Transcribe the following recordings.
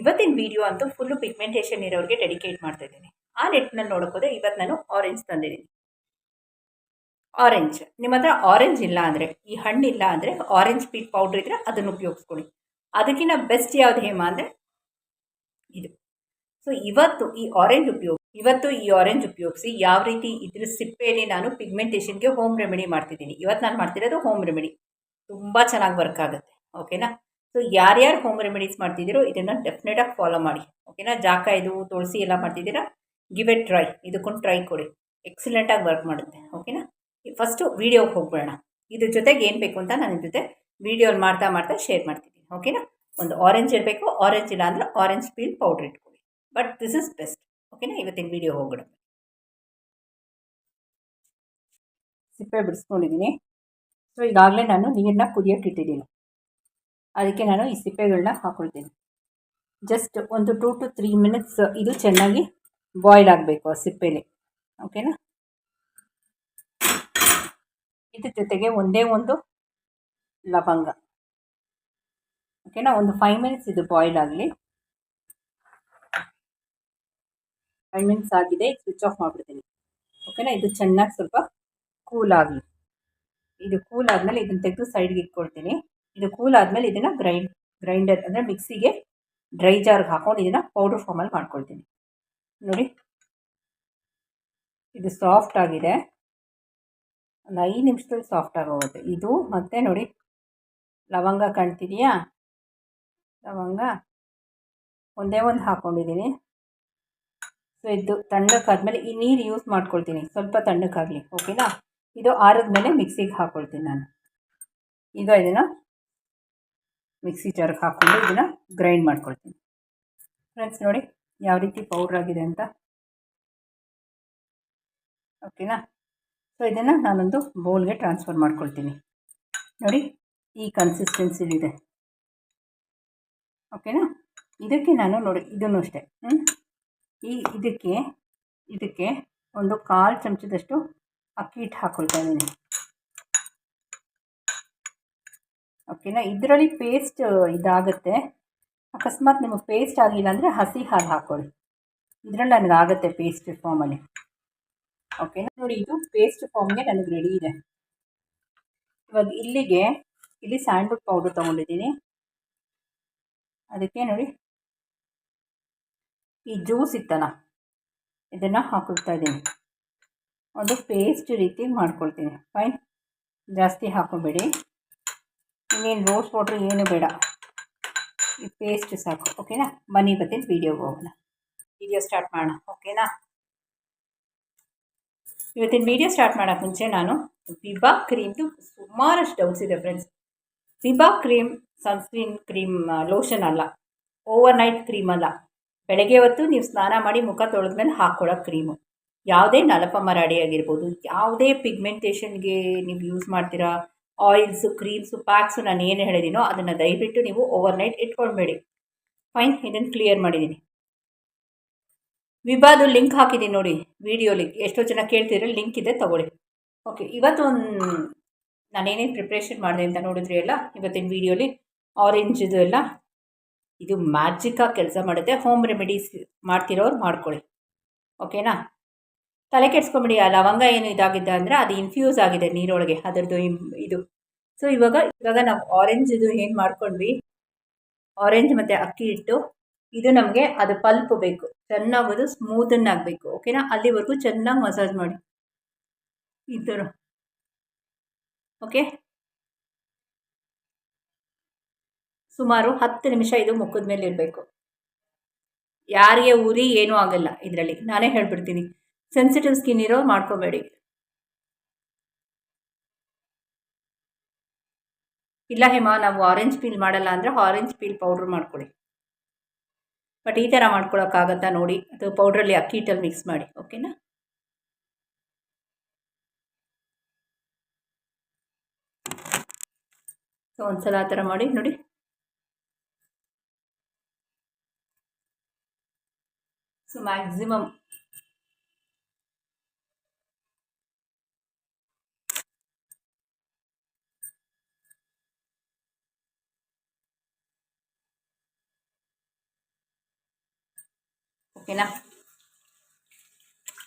ಇವತ್ತಿನ ವಿಡಿಯೋ ಅಂತೂ full pigmentation ಇರೋರಿಗೆ ಡೆಡಿಕೇಟ್ ಮಾಡ್ತಾ ಇದ್ದೀನಿ. ಆ ನೆಟ್ನಲ್ಲಿ ನೋಡೋಕೋದ್ರೆ ಇವತ್ತು ನಾನು ಆರೆಂಜ್ ತಂದಿದ್ದೀನಿ. ಆರೆಂಜ್ ನಿಮ್ಮ ಹತ್ರ ಆರೆಂಜ್ ಇಲ್ಲ ಅಂದರೆ, ಈ ಹಣ್ಣಿಲ್ಲ ಅಂದರೆ ಆರೆಂಜ್ ಪೀಟ್ ಪೌಡ್ರ್ ಇದ್ದರೆ ಅದನ್ನು ಉಪಯೋಗಿಸ್ಕೊಳ್ಳಿ ಅದಕ್ಕಿಂತ ಬೆಸ್ಟ್ ಯಾವ್ದು ಹೇಮ ಅಂದರೆ ಇದು. ಸೊ ಇವತ್ತು ಈ ಆರೆಂಜ್ ಉಪಯೋಗ, ಇವತ್ತು ಈ ಆರೆಂಜ್ ಉಪಯೋಗಿಸಿ ಯಾವ ರೀತಿ ಇದ್ರ ಸಿಪ್ಪೆಯಲ್ಲಿ ನಾನು ಪಿಗ್ಮೆಂಟೇಷನ್ಗೆ ಹೋಮ್ ರೆಮಿಡಿ ಮಾಡ್ತಿದ್ದೀನಿ. ಇವತ್ತು ನಾನು ಮಾಡ್ತಿರೋದು ಹೋಮ್ ರೆಮಿಡಿ ತುಂಬ ಚೆನ್ನಾಗಿ ವರ್ಕ್ ಆಗುತ್ತೆ. ಓಕೆನಾ ಸೊ ಯಾರ್ಯಾರು ಹೋಮ್ ರೆಮಿಡೀಸ್ ಮಾಡ್ತಿದ್ದೀರೋ ಇದನ್ನು ಡೆಫಿನೆಟಾಗಿ ಫಾಲೋ ಮಾಡಿ. ಓಕೆನಾ ಜಾಕ ಇದು, ತುಳಸಿ ಎಲ್ಲ ಮಾಡ್ತಿದ್ದೀರಾ? ಗಿವ್ ಎಟ್ ಟ್ರೈ ಇದಕ್ಕೊಂದು ಟ್ರೈ ಕೊಡಿ. ಎಕ್ಸಲೆಂಟಾಗಿ ವರ್ಕ್ ಮಾಡುತ್ತೆ. ಓಕೆನಾ ಫಸ್ಟು ವೀಡಿಯೋಗೆ ಹೋಗ್ಬಿಡೋಣ ಇದ್ರ ಜೊತೆಗೆ ಏನು ಬೇಕು ಅಂತ ನಾನು ಜೊತೆ ವೀಡಿಯೋಲ್ಲಿ ಮಾಡ್ತಾ ಮಾಡ್ತಾ ಶೇರ್ ಮಾಡ್ತೀನಿ ಓಕೆನಾ ಒಂದು ಆರೆಂಜ್ ಇರಬೇಕು. ಆರೆಂಜ್ ಇಲ್ಲ ಅಂದರೆ ಆರೆಂಜ್ ಪೀಲ್ ಪೌಡ್ರ್ ಇಟ್ಕೊಳ್ಳಿ. ಬಟ್ ದಿಸ್ ಇಸ್ ಬೆಸ್ಟ್ ಓಕೆನಾ ಇವತ್ತಿನ ವೀಡಿಯೋ ಹೋಗೋಣ ಸಿಪ್ಪೆ ಬಿಡಿಸ್ಕೊಂಡಿದ್ದೀನಿ. ಸೊ ಈಗಾಗಲೇ ನಾನು ನೀರನ್ನ ಕುದಿಯೋಕೆ ಇಟ್ಟಿದ್ದೀನಿ. ಅದಕ್ಕೆ ನಾನು ಈ ಸಿಪ್ಪೆಗಳನ್ನ ಹಾಕ್ಕೊಳ್ತೀನಿ ಜಸ್ಟ್ ಒಂದು ಟೂ ಟು ತ್ರೀ ಮಿನಿಟ್ಸ್ ಇದು ಚೆನ್ನಾಗಿ ಬಾಯ್ಲ್ ಆಗಬೇಕು ಆ ಸಿಪ್ಪೆಲಿ. ಓಕೆನಾ ಇದ್ರ ಜೊತೆಗೆ ಒಂದೇ ಒಂದು ಲವಂಗ. ಓಕೆನಾ ಒಂದು ಫೈವ್ ಮಿನಿಟ್ಸ್ ಇದು ಬಾಯ್ಲ್ ಆಗಲಿ. ಫೈವ್ ಮಿನಿಟ್ಸ್ ಆಗಿದೆ ಸ್ವಿಚ್ ಆಫ್ ಮಾಡ್ಬಿಡ್ತೀನಿ. ಓಕೆನಾ ಇದು ಚೆನ್ನಾಗಿ ಸ್ವಲ್ಪ ಕೂಲ್ ಆಗಲಿ. ಇದು ಕೂಲ್ ಆದಮೇಲೆ ಇದನ್ನು ತೆಗೆದು ಸೈಡ್ಗೆ ಇಟ್ಕೊಳ್ತೀನಿ. ಇದು ಕೂಲ್ ಆದಮೇಲೆ ಇದನ್ನು ಗ್ರೈಂಡ್ ಗ್ರೈಂಡರ್ ಅಂದರೆ ಮಿಕ್ಸಿಗೆ ಡ್ರೈ ಜಾರ್ಗೆ ಹಾಕೊಂಡು ಇದನ್ನು ಪೌಡ್ರ್ ಫಾರ್ಮಲ್ಲಿ ಮಾಡ್ಕೊಳ್ತೀನಿ. ನೋಡಿ. ಇದು ಸಾಫ್ಟ್ ಆಗಿದೆ. ಒಂದು ಐದು ನಿಮಿಷದಲ್ಲಿ ಸಾಫ್ಟ್ ಆಗೋಗುತ್ತೆ. ಇದು ಮತ್ತೆ ನೋಡಿ. ಲವಂಗ ಕಾಣ್ತಿದೆಯಾ? ಲವಂಗ. ಒಂದೇ ಒಂದು ಹಾಕ್ಕೊಂಡಿದ್ದೀನಿ ಸೊ ಇದು ತಣ್ಣಕ್ಕಾದ್ಮೇಲೆ ಈ ನೀರು ಯೂಸ್ ಮಾಡ್ಕೊಳ್ತೀನಿ. ಸ್ವಲ್ಪ ತಣ್ಣಕ್ಕಾಗಲಿ ಓಕೆನಾ ಇದು ಆರಿದ್ಮೇಲೆ ಮಿಕ್ಸಿಗೆ ಹಾಕ್ಕೊಳ್ತೀನಿ ನಾನು. ಈಗ ಇದನ್ನು ಮಿಕ್ಸಿ ಜಾರ್ಗೆ ಹಾಕ್ಕೊಂಡು ಇದನ್ನು ಗ್ರೈಂಡ್ ಮಾಡ್ಕೊಳ್ತೀನಿ. ಫ್ರೆಂಡ್ಸ್ ನೋಡಿ ಯಾವ ರೀತಿ ಪೌಡ್ರ್ ಆಗಿದೆ ಅಂತ. ಓಕೆನಾ ಸೊ ಇದನ್ನು ನಾನೊಂದು ಬೌಲ್ಗೆ ಟ್ರಾನ್ಸ್ಫರ್ ಮಾಡ್ಕೊಳ್ತೀನಿ. ನೋಡಿ, ಈ ಕನ್ಸಿಸ್ಟೆನ್ಸಿಲಿದೆ ಓಕೆನಾ ಇದಕ್ಕೆ ನಾನು ನೋಡಿ, ಇದನ್ನು ಅಷ್ಟೇ. ಈ ಇದಕ್ಕೆ ಇದಕ್ಕೆ ಒಂದು ಕಾಲು ಚಮಚದಷ್ಟು ಅಕ್ಕಿ ಹಿಟ್ಟು ಹಾಕ್ಕೊಳ್ತಾ ಇದ್ದೀನಿ. ಓಕೆನಾ? ಇದರಲ್ಲಿ ಪೇಸ್ಟ್ ಇದಾಗುತ್ತೆ. ಅಕಸ್ಮಾತ್ ನಿಮಗೆ ಪೇಸ್ಟ್ ಆಗಿಲ್ಲ ಅಂದರೆ ಹಸಿ ಹಾಲು ಹಾಕ್ಕೊಳ್ಳಿ ಇದರಲ್ಲಿ ನನಗೆ ಆಗುತ್ತೆ ಪೇಸ್ಟ್ ಫಾರ್ಮಲ್ಲಿ ಓಕೆನಾ? ನೋಡಿ, ಇದು ಪೇಸ್ಟ್ ಫಾರ್ಮ್ಗೆ ನನಗೆ ರೆಡಿ ಇದೆ. ಇವಾಗ ಇಲ್ಲಿಗೆ, ಇಲ್ಲಿ ಸ್ಯಾಂಡ್ವುಡ್ ಪೌಡರ್ ತೊಗೊಂಡಿದ್ದೀನಿ. ಅದಕ್ಕೆ ನೋಡಿ, ಈ ಜ್ಯೂಸ್ ಇತ್ತಲ್ಲ, ಇದನ್ನು ಹಾಕೊಳ್ತಾ ಇದ್ದೀನಿ. ಒಂದು ಪೇಸ್ಟ್ ರೀತಿ ಮಾಡ್ಕೊಳ್ತೀನಿ. ಫೈನ್ ಜಾಸ್ತಿ ಹಾಕೋಬೇಡಿ. ಇನ್ನೇನು ರೋಸ್ ವಾಟ್ರ್ ಏನು ಬೇಡ. ಈ ಪೇಸ್ಟ್ ಸಾಕು ಓಕೆನಾ ಬನ್ನಿ ಬರ್ತೀನಿ ವೀಡಿಯೋಗೆ ಹೋಗೋಣ. ವೀಡಿಯೋ ಸ್ಟಾರ್ಟ್ ಮಾಡೋಣ ಓಕೆನಾ ಇವತ್ತಿನ ವೀಡಿಯೋ ಸ್ಟಾರ್ಟ್ ಮಾಡೋಕ್ಕೆ ಮುಂಚೆ ನಾನು ವಿಬಾ ಕ್ರೀಮ್ದು ಸುಮಾರಷ್ಟು ಡೌಟ್ಸ್ ಇದೆ friends Vibha cream sunscreen cream lotion ಅಲ್ಲ. ಓವರ್ ನೈಟ್ ಕ್ರೀಮ್ ಅಲ್ಲ. ಬೆಳಗ್ಗೆ ಹೊತ್ತು ನೀವು ಸ್ನಾನ ಮಾಡಿ ಮುಖ ತೊಳೆದ್ಮೇಲೆ ಹಾಕ್ಕೊಳ್ಳೋ ಕ್ರೀಮು ಯಾವುದೇ ನಲಪ ಮರಾಡಿ ಆಗಿರ್ಬೋದು, ಯಾವುದೇ ಪಿಗ್ಮೆಂಟೇಷನ್ಗೆ ನೀವು ಯೂಸ್ ಮಾಡ್ತೀರಾ ಆಯಿಲ್ಸು ಕ್ರೀಮ್ಸು ಪ್ಯಾಕ್ಸು ನಾನು ಏನು ಹೇಳಿದ್ದೀನೋ ಅದನ್ನು ದಯವಿಟ್ಟು ನೀವು ಓವರ್ ನೈಟ್ ಇಟ್ಕೊಳ್ಬೇಡಿ. ಫೈನ್ ಇದನ್ನು ಕ್ಲಿಯರ್ ಮಾಡಿದ್ದೀನಿ ವಿಭಾದು ಲಿಂಕ್ ಹಾಕಿದ್ದೀನಿ ನೋಡಿ ವಿಡಿಯೋ ಲಿಂಕ್ ಎಷ್ಟೋ ಜನ ಕೇಳ್ತಿದ್ರೆ ಲಿಂಕ್ ಇದೆ, ತೊಗೊಳ್ಳಿ. ಓಕೆ ಇವತ್ತು ಒಂದು ನಾನೇನೇನು ಪ್ರಿಪ್ರೇಷನ್ ಮಾಡಿದೆ ಅಂತ ನೋಡಿದ್ರಿ ಎಲ್ಲ ಇವತ್ತಿನ ವೀಡಿಯೋಲಿ ಆರೆಂಜ್ ಇದು ಎಲ್ಲ, ಇದು ಮ್ಯಾಜಿಕ್ಕಾಗಿ ಕೆಲಸ ಮಾಡುತ್ತೆ. ಹೋಮ್ ರೆಮಿಡೀಸ್ ಮಾಡ್ತಿರೋರು ಮಾಡ್ಕೊಳ್ಳಿ. ಓಕೆನಾ ತಲೆ ಕೆಡ್ಸ್ಕೊಂಬಿಡಿ, ಆ ಲವಂಗ ಏನು ಇದಾಗಿದೆ ಅಂದರೆ ಅದು ಇನ್ಫ್ಯೂಸ್ ಆಗಿದೆ ನೀರೊಳಗೆ, ಅದರದ್ದು ಇದು. ಸೊ ಇವಾಗ ಇವಾಗ ನಾವು ಆರೆಂಜ್ ಇದು ಏನು ಮಾಡ್ಕೊಂಡ್ವಿ? ಆರೆಂಜ್ ಮತ್ತು ಅಕ್ಕಿ ಹಿಟ್ಟು, ಇದು ನಮಗೆ ಅದು ಪಲ್ಪ್ ಬೇಕು. ಚೆನ್ನಾಗೋದು ಸ್ಮೂತನ್ನಾಗಬೇಕು ಓಕೆನಾ ಅಲ್ಲಿವರೆಗೂ ಚೆನ್ನಾಗಿ ಮಸಾಜ್ ಮಾಡಿ. ಈ ಥರ. ಓಕೆ ಸುಮಾರು ಹತ್ತು ನಿಮಿಷ ಇದು ಮುಖದ ಮೇಲೆ ಇರಬೇಕು. ಯಾರಿಗೆ ಉರಿ ಏನೂ ಆಗಲ್ಲ ಇದರಲ್ಲಿ. ನಾನೇ ಹೇಳ್ಬಿಡ್ತೀನಿ. ಸೆನ್ಸಿಟಿವ್ ಸ್ಕಿನ್ ಇರೋ ಮಾಡ್ಕೋಬೇಡಿ. ಇಲ್ಲ ಹೇಮಾ, ನಾವು ಆರೆಂಜ್ ಪೀಲ್ ಮಾಡಲ್ಲ ಅಂದರೆ ಆರೆಂಜ್ ಪೀಲ್ ಪೌಡ್ರ್ ಮಾಡ್ಕೊಳ್ಳಿ ಬಟ್ ಈ ಥರ ಮಾಡ್ಕೊಳಕ್ಕಾಗತ್ತಾ ನೋಡಿ, ಅದು ಪೌಡ್ರಲ್ಲಿ ಅಕ್ಕಿ ಹಿಟ್ಟಲ್ಲಿ ಮಿಕ್ಸ್ ಮಾಡಿ ಓಕೆನಾ ಸೊ ಒಂದ್ಸಲ ಆ ಥರ ಮಾಡಿ, ನೋಡಿ. ಸೊ ಮ್ಯಾಕ್ಸಿಮಮ್ ಓಕೆನಾ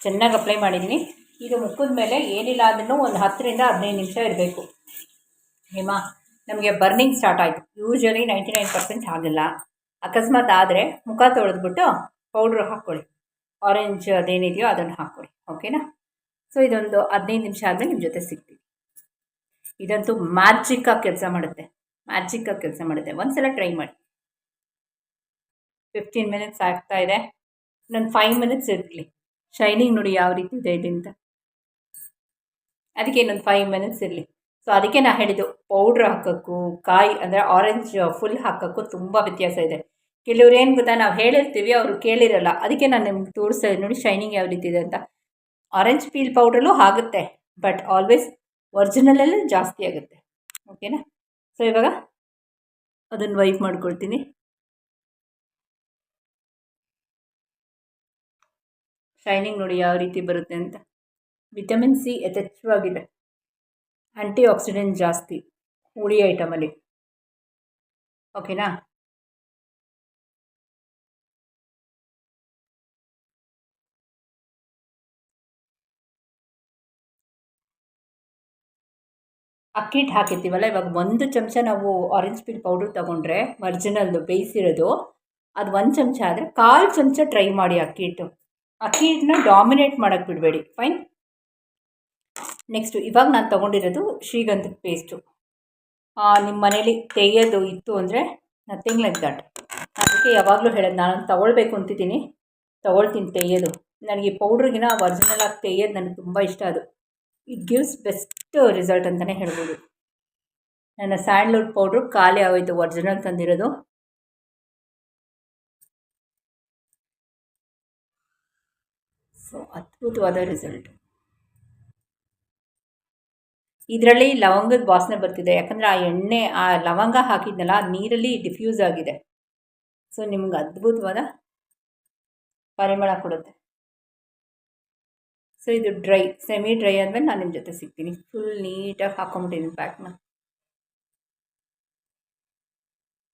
ಚೆನ್ನಾಗಿ ಅಪ್ಲೈ ಮಾಡಿದ್ದೀನಿ ಇದು ಮುಖದ ಮೇಲೆ ಏನಿಲ್ಲ ಅಂದ್ರೂ ಒಂದು ಹತ್ತರಿಂದ ಹದಿನೈದು ನಿಮಿಷ ಇರಬೇಕು. ಹೇಮಾ, ನಮಗೆ ಬರ್ನಿಂಗ್ ಸ್ಟಾರ್ಟ್ ಆಯಿತು. ಯೂಶ್ವಲಿ ನೈಂಟಿ ನೈನ್ ಪರ್ಸೆಂಟ್ ಆಗಲ್ಲ. ಅಕಸ್ಮಾತ್ ಆದರೆ ಮುಖ ತೊಳೆದ್ಬಿಟ್ಟು ಪೌಡ್ರ್ ಹಾಕ್ಕೊಳ್ಳಿ ಆರೆಂಜ್ ಅದೇನಿದೆಯೋ ಅದನ್ನು ಹಾಕ್ಕೊಳ್ಳಿ ಓಕೆನಾ ಸೊ ಇದೊಂದು ಹದಿನೈದು ನಿಮಿಷ ಆದಮೇಲೆ ನಿಮ್ಮ ಜೊತೆ ಸಿಗ್ತೀವಿ ಇದಂತೂ ಮ್ಯಾಜಿಕ್ಕಾಗಿ ಕೆಲಸ ಮಾಡುತ್ತೆ. ಮ್ಯಾಜಿಕ್ಕಾಗಿ ಕೆಲಸ ಮಾಡುತ್ತೆ. ಒಂದ್ಸಲ ಟ್ರೈ ಮಾಡಿ. ಫಿಫ್ಟೀನ್ ಮಿನಿಟ್ಸ್ ಆಗ್ತಾ ಇದೆ. ನನ್ನ ಫೈವ್ ಮಿನಿಟ್ಸ್ ಇರಲಿ. ಶೈನಿಂಗ್ ನೋಡಿ ಯಾವ ರೀತಿ ಇದೆ ಇದಿಂದ ಅದಕ್ಕೆ ಇನ್ನೊಂದು ಫೈವ್ ಮಿನಿಟ್ಸ್ ಇರಲಿ. ಸೊ ಅದಕ್ಕೆ ನಾನು ಹೇಳಿದ್ದು ಪೌಡ್ರ್ ಹಾಕೋಕ್ಕೂ, ಕಾಯಿ ಅಂದರೆ ಆರೆಂಜ್ ಫುಲ್ ಹಾಕೋಕ್ಕೂ ತುಂಬ ವ್ಯತ್ಯಾಸ ಇದೆ. ಕೆಲವ್ರು ಏನು ಗೊತ್ತಾ, ನಾವು ಹೇಳಿರ್ತೀವಿ, ಅವರು ಕೇಳಿರಲ್ಲ. ಅದಕ್ಕೆ ನಾನು ನಿಮ್ಗೆ ತೋರಿಸ್ತಾ ನೋಡಿ ಶೈನಿಂಗ್ ಯಾವ ರೀತಿ ಇದೆ ಅಂತ. ಆರೆಂಜ್ ಪೀಲ್ ಪೌಡ್ರಲ್ಲೂ ಆಗುತ್ತೆ ಬಟ್ ಆಲ್ವೇಸ್ ಒರಿಜಿನಲಲ್ಲೂ ಜಾಸ್ತಿ ಆಗುತ್ತೆ. ಓಕೆನಾ ಸೊ ಇವಾಗ ಅದನ್ನು ವೈಪ್ ಮಾಡ್ಕೊಳ್ತೀನಿ. ಶೈನಿಂಗ್ ನೋಡಿ ಯಾವ ರೀತಿ ಬರುತ್ತೆ ಅಂತ. ವಿಟಮಿನ್ ಸಿ ಯಥೇಚ್ಛವಾಗಿದೆ. ಆ್ಯಂಟಿ ಆಕ್ಸಿಡೆಂಟ್ ಜಾಸ್ತಿ. ಹುಳಿ ಐಟಮಲ್ಲಿ ಓಕೆನಾ ಅಕ್ಕಿ ಹಿಟ್ಟು ಹಾಕಿರ್ತೀವಲ್ಲ, ಇವಾಗ ಒಂದು ಚಮಚ ನಾವು ಆರೆಂಜ್ ಪೀಲ್ ಪೌಡ್ರ್ ತೊಗೊಂಡ್ರೆ ಮರ್ಜಿನಲ್ದು ಬೇಯಿಸಿರೋದು, ಅದು ಒಂದು ಚಮಚ ಆದರೆ ಕಾಲು ಚಮಚ ಟ್ರೈ ಮಾಡಿ ಅಕ್ಕಿ ಹಿಟ್ಟು ಅಕ್ಕಿ ಡಾಮಿನೇಟ್ ಮಾಡೋಕ್ಕೆ ಬಿಡಬೇಡಿ. ಫೈನ್ ನೆಕ್ಸ್ಟು ಇವಾಗ ನಾನು ತೊಗೊಂಡಿರೋದು ಶ್ರೀಗಂಧದ ಪೇಸ್ಟು ನಿಮ್ಮ ಮನೇಲಿ ತೆಗೆಯೋದು ಇತ್ತು ಅಂದರೆ ನಥಿಂಗ್ ಲೈಕ್ ದಟ್ ಅದಕ್ಕೆ ಯಾವಾಗಲೂ ಹೇಳೋದು, ನಾನು ತೊಗೊಳ್ಬೇಕು ಅಂತಿದ್ದೀನಿ. ತೊಗೊಳ್ತೀನಿ ತೆಗೆಯೋದು. ನನಗೆ ಪೌಡ್ರಿಗಿನ ಒರಿಜಿನಲ್ ಆಗಿ ತೆಗೆಯೋದು ನನಗೆ ತುಂಬ ಇಷ್ಟ ಅದು. ಇಟ್ ಗಿವ್ಸ್ ಬೆಸ್ಟ್ ರಿಸಲ್ಟ್ ಅಂತಲೇ ಹೇಳ್ಬೋದು. ನನ್ನ ಸ್ಯಾಂಡ್ಲ್ವುಡ್ ಪೌಡ್ರು ಖಾಲಿ ಆಗೋಯ್ತು ಒರಿಜಿನಲ್ ತಂದಿರೋದು. ಸೊ ಅದ್ಭುತವಾದ ರಿಸಲ್ಟ್ ಇದರಲ್ಲಿ ಲವಂಗದ ವಾಸನೆ ಬರ್ತಿದೆ. ಯಾಕಂದರೆ ಆ ಎಣ್ಣೆ, ಆ ಲವಂಗ ಹಾಕಿದ್ನಲ್ಲ ನೀರಲ್ಲಿ ಡಿಫ್ಯೂಸ್ ಆಗಿದೆ. ಸೊ ನಿಮ್ಗೆ ಅದ್ಭುತವಾದ ಪರಿಮಳ ಕೊಡುತ್ತೆ. ಸೊ ಇದು ಡ್ರೈ ಸೆಮಿ ಡ್ರೈ ಆದಮೇಲೆ ನಾನು ನಿಮ್ಮ ಜೊತೆ ಸಿಗ್ತೀನಿ. ಫುಲ್ ನೀಟಾಗಿ ಹಾಕೊಂಬಿಟ್ಟಿದ್ದೀನಿ ಪ್ಯಾಕ್ನ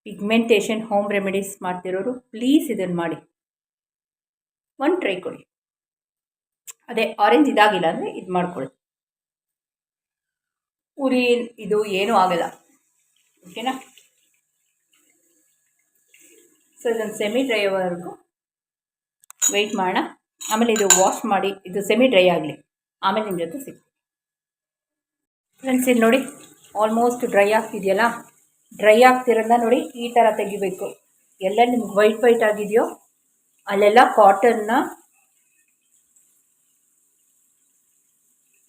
ಪಿಗ್ಮೆಂಟೇಷನ್ ಹೋಮ್ ರೆಮಿಡೀಸ್ ಮಾಡ್ತಿರೋರು ಪ್ಲೀಸ್ ಇದನ್ನು ಮಾಡಿ. ಒಂದು ಟ್ರೈ ಕೊಡಿ. ಅದೇ ಆರೆಂಜ್ ಇದಾಗಿಲ್ಲ ಅಂದರೆ ಇದು ಮಾಡ್ಕೊಳ್ಳಿ. ಉರಿ ಇದು ಏನೂ ಆಗಲ್ಲ. ಓಕೆನಾ? ಸೊ ಇದೊಂದು ಸೆಮಿ ಡ್ರೈವರೆಗೂ ವೆಯ್ಟ್ ಮಾಡೋಣ. ಆಮೇಲೆ ಇದು ವಾಶ್ ಮಾಡಿ, ಇದು ಸೆಮಿ ಡ್ರೈ ಆಗಲಿ. ಆಮೇಲೆ ನಿಮ್ಮ ಜೊತೆ ಸಿಗ್ತೀವಿ ಫ್ರೆಂಡ್ಸ್ ಇದು ನೋಡಿ ಆಲ್ಮೋಸ್ಟ್ ಡ್ರೈ ಆಗ್ತಿದೆಯಲ್ಲ? ಡ್ರೈ ಆಗ್ತಿರೋದನ್ನ ನೋಡಿ ಈ ಥರ ತೆಗಿಬೇಕು. ಎಲ್ಲ ನಿಮ್ಗೆ ವೈಟ್ ವೈಟ್ ಆಗಿದೆಯೋ, ಅಲ್ಲೆಲ್ಲ ಕಾಟನ್ನ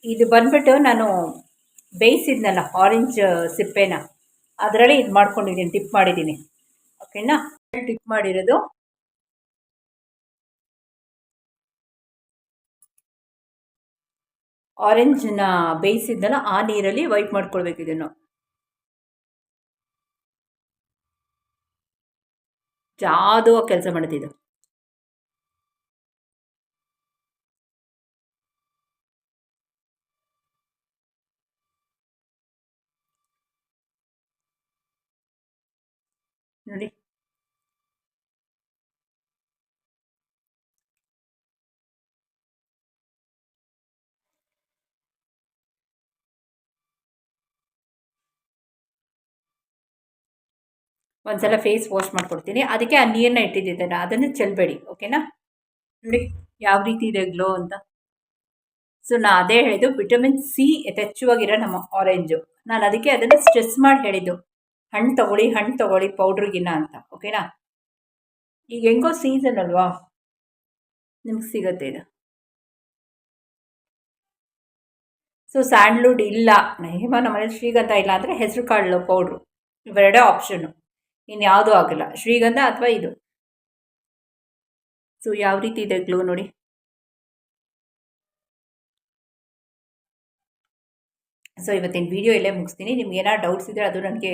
ಇದು ಬಂದ್ಬಿಟ್ಟು ನಾನು ಬೇಯಿಸಿದ್ನಲ್ಲ ಆರೆಂಜ್ ಸಿಪ್ಪೆನ. ಅದರಲ್ಲಿ ಇದು ಮಾಡ್ಕೊಂಡಿದ್ದೀನಿ ಟಿಪ್ ಮಾಡಿದ್ದೀನಿ. ಓಕೆನಾ ಟಿಪ್ ಮಾಡಿರೋದು. ಆರೆಂಜ್ನ ಬೇಯಿಸಿದ್ನಲ್ಲ, ಆ ನೀರಲ್ಲಿ ವೈಪ್ ಮಾಡ್ಕೊಳ್ಬೇಕು ಇದನ್ನು. ಜಾದು ಕೆಲಸ ಮಾಡುತ್ತಿದ್ದು ನೋಡಿ. ಒಂದ್ಸಲ ಫೇಸ್ ವಾಶ್ ಮಾಡ್ಕೊಡ್ತೀನಿ. ಅದಕ್ಕೆ ಆ ನೀರನ್ನ ಇಟ್ಟಿದ್ದಿದ್ದೇನೆ ಅದನ್ನು ಚೆಲ್ಲಬೇಡಿ ಓಕೆನಾ ನೋಡಿ ಯಾವ ರೀತಿ ಇದೆ ಗ್ಲೋ ಅಂತ. ಸೊ ನಾ ಅದೇ ಹೇಳಿದ್ದು ವಿಟಮಿನ್ ಸಿ ಯಥೇಚ್ಛವಾಗಿರೋ ನಮ್ಮ ಆರೆಂಜು ನಾನು ಅದಕ್ಕೆ ಅದನ್ನು ಸ್ಟ್ರೆಸ್ ಮಾಡಿ ಹೇಳಿದ್ದು. ಹಣ್ಣು ತೊಗೊಳ್ಳಿ ಹಣ್ಣು ತೊಗೊಳ್ಳಿ ಪೌಡ್ರಿಗಿನ್ನ ಅಂತ ಓಕೆನಾ ಈಗ ಹೆಂಗೋ ಸೀಸನ್ ಅಲ್ವಾ? ನಿಮ್ಗೆ ಸಿಗತ್ತೆ ಇದು. ಸೊ ಸ್ಯಾಂಡ್ಲ್ವುಡ್ ಇಲ್ಲ. ಹೇಮ ನಮ್ಮನೇಲಿ ಶ್ರೀಗಂಧ ಇಲ್ಲ ಅಂದರೆ ಹೆಸರು ಕಾಳು ಪೌಡ್ರು ಇವೆರಡೇ ಆಪ್ಷನ್ನು ಇನ್ಯಾವುದೂ ಆಗಿಲ್ಲ. ಶ್ರೀಗಂಧ ಅಥವಾ ಇದು? ಸೊ ಯಾವ ರೀತಿ ಇದೆ ಗ್ಲೋ ನೋಡಿ? ಸೊ ಇವತ್ತಿನ ವಿಡಿಯೋ ಇಲ್ಲೇ ಮುಗಿಸ್ತೀನಿ. ನಿಮ್ಗೆ ಏನಾರು ಡೌಟ್ಸ್ ಇದ್ದರೆ ಅದು ನನಗೆ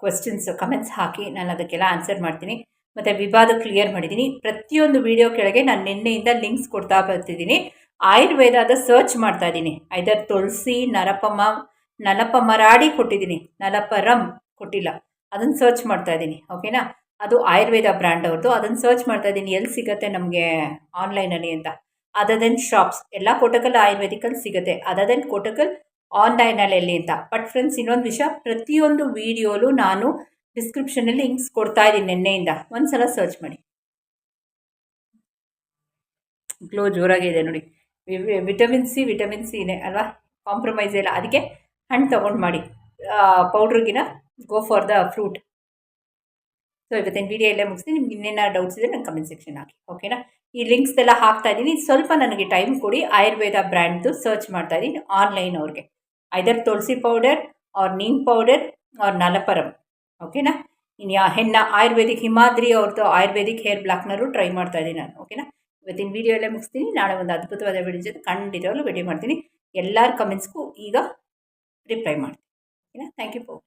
ಕ್ವೆಶ್ಚನ್ಸ್ ಕಮೆಂಟ್ಸ್ ಹಾಕಿ ನಾನು ಅದಕ್ಕೆಲ್ಲ ಆನ್ಸರ್ ಮಾಡ್ತೀನಿ. ಮತ್ತು ವಿವಾದ ಕ್ಲಿಯರ್ ಮಾಡಿದ್ದೀನಿ. ಪ್ರತಿಯೊಂದು ವಿಡಿಯೋ ಕೆಳಗೆ ನಾನು ನಿನ್ನೆಯಿಂದ ಲಿಂಕ್ಸ್ ಕೊಡ್ತಾ ಬರ್ತಿದ್ದೀನಿ. ಆಯುರ್ವೇದದ ಸರ್ಚ್ ಮಾಡ್ತಾ ಇದ್ದೀನಿ. ಐದರ್ ತುಳಸಿ, ನರಪಮ ನಲಪಮರಾಡಿ ಕೊಟ್ಟಿದ್ದೀನಿ. ನಲಪರಂ ಕೊಟ್ಟಿಲ್ಲ. ಅದನ್ನು ಸರ್ಚ್ ಮಾಡ್ತಾ ಇದ್ದೀನಿ. ಓಕೆನಾ ಅದು ಆಯುರ್ವೇದ ಬ್ರ್ಯಾಂಡ್ ಅವ್ರದ್ದು ಅದನ್ನು ಸರ್ಚ್ ಮಾಡ್ತಾ ಇದ್ದೀನಿ. ಎಲ್ಲಿ ಸಿಗುತ್ತೆ ನಮಗೆ ಆನ್ಲೈನಲ್ಲಿ ಅಂತ. ಅದರ್ ದೆನ್ ಶಾಪ್ಸ್ ಎಲ್ಲ ಕೋಟಕಲ್ ಆಯುರ್ವೇದಿಕಲ್ಲಿ ಸಿಗುತ್ತೆ. ಅದರ್ ದೆನ್ ಕೋಟಕಲ್ ಆನ್ಲೈನಲ್ಲಿ ಎಲ್ಲಿ ಅಂತ. ಬಟ್ ಫ್ರೆಂಡ್ಸ್ ಇನ್ನೊಂದು ವಿಷಯ, ಪ್ರತಿಯೊಂದು ವೀಡಿಯೋಲು ನಾನು ಡಿಸ್ಕ್ರಿಪ್ಷನಲ್ಲಿ ಲಿಂಕ್ಸ್ ಕೊಡ್ತಾ ಇದ್ದೀನಿ ನಿನ್ನೆಯಿಂದ. ಒಂದು ಸಲ ಸರ್ಚ್ ಮಾಡಿ ಗ್ಲೋ ಜೋರಾಗಿದೆ ನೋಡಿ. ವಿಟಮಿನ್ ಸಿ ವಿಟಮಿನ್ ಸಿನೇ ಅಲ್ವಾ? ಕಾಂಪ್ರಮೈಸ್ ಇಲ್ಲ. ಅದಕ್ಕೆ ಹಣ್ಣು ತೊಗೊಂಡು ಮಾಡಿ. ಪೌಡ್ರಿಗಿನ go for the fruit so ಇವತ್ತಿನ ವಿಡಿಯೋ ಎಲ್ಲೇ ಮುಗಿಸ್ತೀನಿ. ನಿಮ್ಗೆ ಇನ್ನೇನಾರು ಡೌಟ್ಸ್ ಇದೆ ನಂಗೆ ಕಮೆಂಟ್ ಸೆಕ್ಷನ್ ಹಾಕಿ. ಓಕೆನಾ ಈ ಲಿಂಕ್ಸ್ ಎಲ್ಲ ಹಾಕ್ತಾ ಇದ್ದೀನಿ. ಸ್ವಲ್ಪ ನನಗೆ ಟೈಮ್ ಕೊಡಿ. ಆಯುರ್ವೇದ ಬ್ರ್ಯಾಂಡ್ದು ಸರ್ಚ್ ಮಾಡ್ತಾ ಇದ್ದೀನಿ ಆನ್ಲೈನ್ ಅವ್ರಿಗೆ. Either tulsi powder or neem powder or ನಲಪರಂ ಓಕೆನಾ ಇನ್ ಯಾ ಹೆಣ್ಣ ಆಯುರ್ವೇದಿಕ್ ಹಿಮಾದ್ರಿ ಅವ್ರದ್ದು ಆಯುರ್ವೇದಿಕ್ ಹೇರ್ ಬ್ಲಾಕ್ನರು ಟ್ರೈ ಮಾಡ್ತಾ ಇದ್ದೀನಿ ನಾನು. ಓಕೆನಾ ಇವತ್ತಿನ ವಿಡಿಯೋ ಎಲ್ಲ ಮುಗಿಸ್ತೀನಿ. ನಾಳೆ ಒಂದು ಅದ್ಭುತವಾದ ವಿಡಿಯೋ ಜೊತೆ ಖಂಡಿತವಾಗ್ಲೂ ವಿಡಿಯೋ ಮಾಡ್ತೀನಿ. ಎಲ್ಲರ ಕಮೆಂಟ್ಸ್ಗೂ ಈಗ ರಿಪ್ಲೈ ಮಾಡ್ತೀನಿ. ಓಕೆನಾ ಥ್ಯಾಂಕ್ ಯು ಫಾರ್